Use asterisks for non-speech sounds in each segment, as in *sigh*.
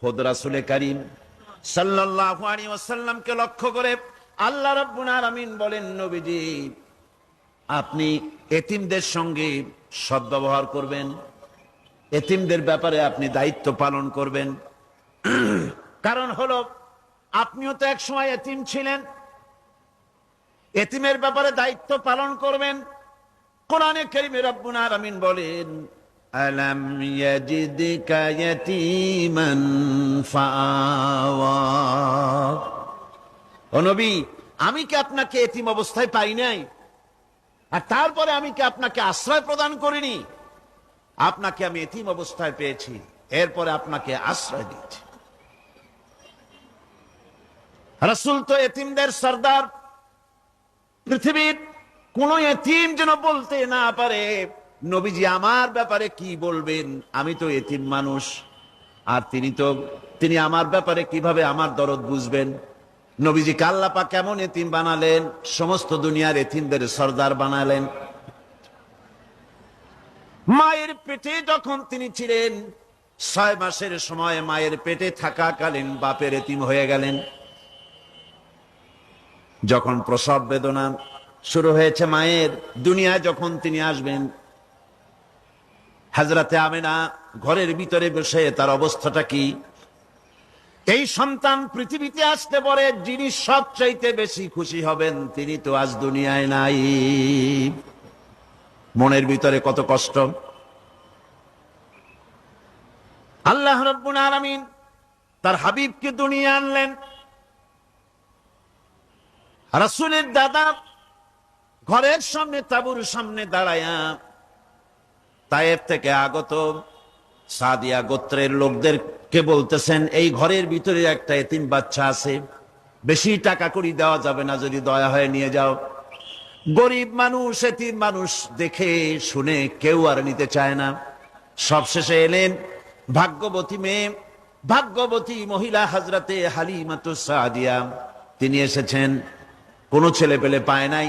খোদ রাসুলে করিম সাল্লাল্লাহু লক্ষ্য করে আল্লাহ রাব্বুল আলামিন বলেন, নবীজি, আপনি এতিমদের সঙ্গে সদ্ব্যবহার করবেন, এতিমদের ব্যাপারে আপনি দায়িত্ব পালন করবেন। *clears throat* কারণ হলো, আপনিও তো এক সময় এতিম ছিলেন, এতিমের ব্যাপারে দায়িত্ব পালন করবেন। কোরআনে কারিমে রব্বুল আলামিন বলেন আলাম ইয়াজিদকা ইয়াতীমান ফাআওয়া ও নবী, আমি কি আপনাকে এতিম অবস্থায় পাই নাই? আর তারপরে আমি কি আপনাকে আশ্রয় প্রদান করিনি? আপনাকে আমি এতিম অবস্থায় পেয়েছি, এরপরে আপনাকে আশ্রয় দিয়েছি। রসুল তো এতিমদের সর্দার। পৃথিবীর কোন এতিম যেন বলতে না পারে নবীজি, আমার ব্যাপারে কি বলবেন? আমি তো এতিম মানুষ। আর তিনি তো, তিনি আমার ব্যাপারে কীভাবে আমার দরদ বুঝবেন? নবীজি, কাল্লাপা কেমন এতিম বানালেন? সমস্ত দুনিয়ার এতিমদের সর্দার বানালেন। মায়ের পেটে যখন তিনি ছিলেন, ছয় মাসের সময় মায়ের পেটে থাকাকালীন বাপের এতিম হয়ে গেলেন। যখন প্রসব বেদনা শুরু হয়েছে মায়ের, দুনিয়ায় যখন তিনি আসবেন হাজরাতে আমেনা ঘরের ভিতরে বসে তার অবস্থাটা কি? এই সন্তান পৃথিবীতে আসতে পরে, যিনি সবচাইতে বেশি খুশি হবেন, তিনি তো আজ দুনিয়ায় নাই। মনের ভিতরে কত কষ্ট? আল্লাহ রব্বুল আলামিন তার হাবিবকে দুনিয়া আনলেন। রাসূলের দাদা ঘরের সামনে, তাবুর সামনে দাঁড়ায়া তায়েব থেকে আগত সাদিয়া গোত্রের লোকদেরকে বলতেছেন, এই ঘরের ভিতরে একটা এতিম বাচ্চা আছে, বেশি টাকা করি দেওয়া যাবে না, যদি দয়া হয়ে নিয়ে যাও। গরিব মানুষ, এতিম মানুষ দেখে শুনে কেউ আর নিতে চায় না। সবশেষে এলেন ভাগ্যবতী মেয়ে, ভাগ্যবতী মহিলা হাজরাতে হালিমাতু সাদিয়া। তিনি এসেছেন, কোনো ছেলে পেলে পায় নাই।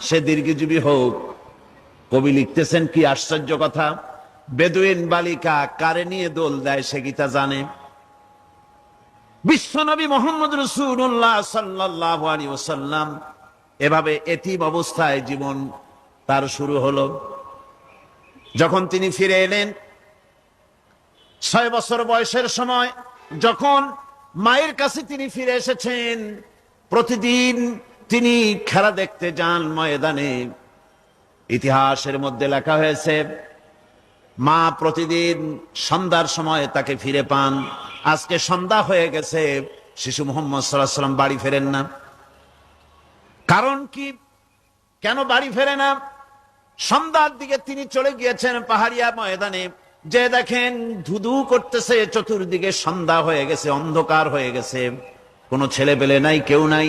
সে দীর্ঘজীবী হোক। কবি লিখতেছেন কি আশ্চর্য কথা। বেদুইন বালিকা কারে নিয়ে দোল দেয় সে গীতা জানে? বিশ্বনবী মোহাম্মদ রসুল্লাহ সাল্লাহ এভাবে এতিম অবস্থায় জীবন তার শুরু হলো। যখন তিনি ফিরে এলেন, ছয় বছর বয়সের সময় যখন মায়ের কাছে তিনি ফিরে এসেছেন, প্রতিদিন তিনি খেলা দেখতে যান ময়দানে। ইতিহাসের মধ্যে লেখা হয়েছে, মা প্রতিদিন সন্ধ্যার সময় তাকে ফিরে পান। আজকে সন্ধ্যা হয়ে গেছে, শিশু মোহাম্মদ সাল্লাম বাড়ি ফেরেন না। কারণ কি? কেন বাড়ি ফেরে না? সন্ধ্যার দিকে তিনি চলে গিয়েছেন পাহাড়িয়া ময়দানে। যে দেখেন ধুধু করতেছে, চতুর্দিকে সন্ধ্যা হয়ে গেছে, অন্ধকার হয়ে গেছে। কোনো ছেলে পেলে নাই, কেউ নাই।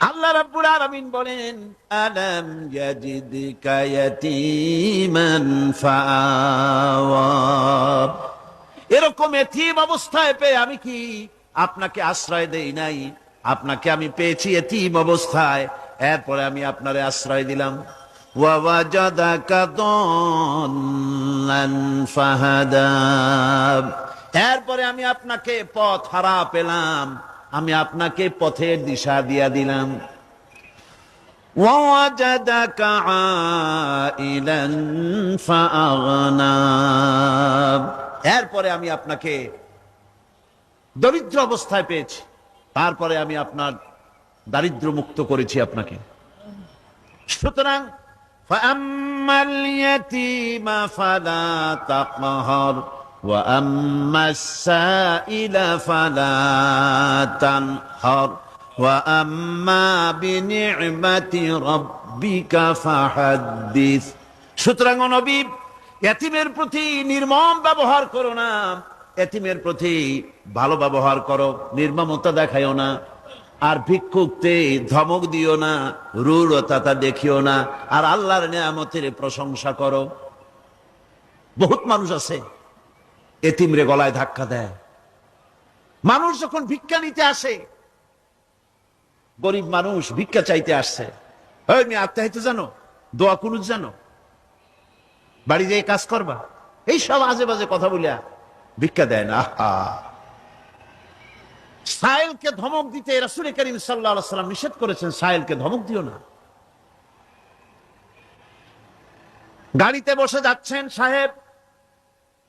আল্লাহ রাব্বুল আলামিন বলেন, আলাম ইয়াজিদকা ইয়াতীমান ফাআওয়া এরকম এতিম অবস্থায় পেয়ে আমি কি আপনাকে আশ্রয় দেই নাই? আপনাকে আমি পেয়েছি এতিম অবস্থায়, এরপরে আমি আপনারে আশ্রয় দিলাম। এরপরে আমি আপনাকে পথ হারা পেলাম। আমি আপনাকে পথের দিশা দিয়া দিলাম ووجدك عائلا فأغنى এরপরে আমি আপনাকে দরিদ্র অবস্থায় পেয়েছি তারপরে আমি আপনার দারিদ্র মুক্ত করেছি আপনাকে সুতরাং فأما اليتيم فلا تقهر وأما السائل فلا تنهر وأما بنعمة ربك فحدث সুতরাং ও নবী এতিমের প্রতি নির্মম ব্যবহার করো না এতিমের প্রতি ভালো ব্যবহার করো নির্মমতা দেখায়ও না আর ভিক্ষুকতে ধমক দিও না রূঢ়তা দেখিও না আর আল্লাহর নিয়ামতের প্রশংসা করো বহুত মানুষ আছে এতিমরে গলায় ধাক্কা দেয়। মানুষ যখন ভিক্ষা নিতে আসে, গরিব মানুষ ভিক্ষা চাইতে আসছে। আত্মাহিত জানো? দোয়া কুনুজ জানো? বাড়ি যেয়ে কাজ করবা? এই সব আজে বাজে কথা বলিয়া ভিক্ষা দেয় না। আহা! সাহেলকে ধমক দিতে রাসুল করিম সাল্লাহ সাল্লাম নিষেধ করেছেন সাহেলকে ধমক দিও না। গাড়িতে বসে যাচ্ছেন সাহেব